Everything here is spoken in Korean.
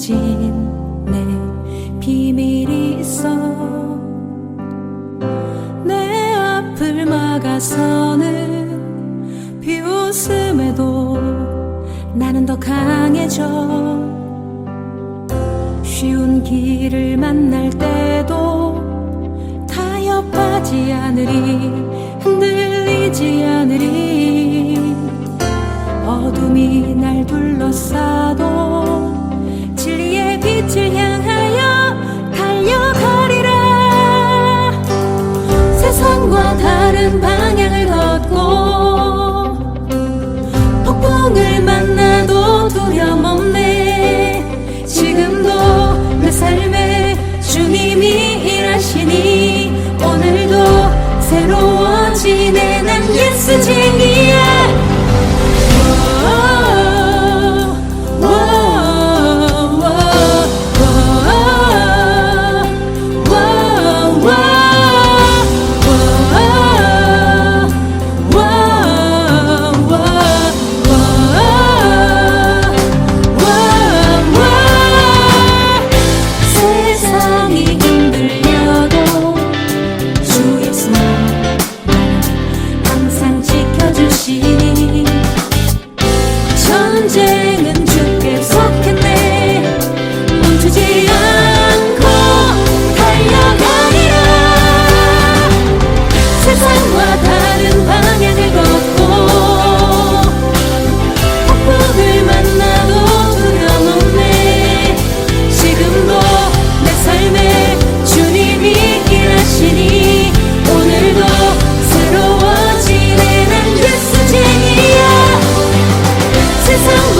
숨겨진 내. 비밀이 있어. 내 앞을 막아서는 비웃음에도 나는 더 강해져. 쉬운 길을 만날 때도 타협하지 않으리 흔들리지 않으리. 어둠이 날 둘러싸 四千。ti. 세상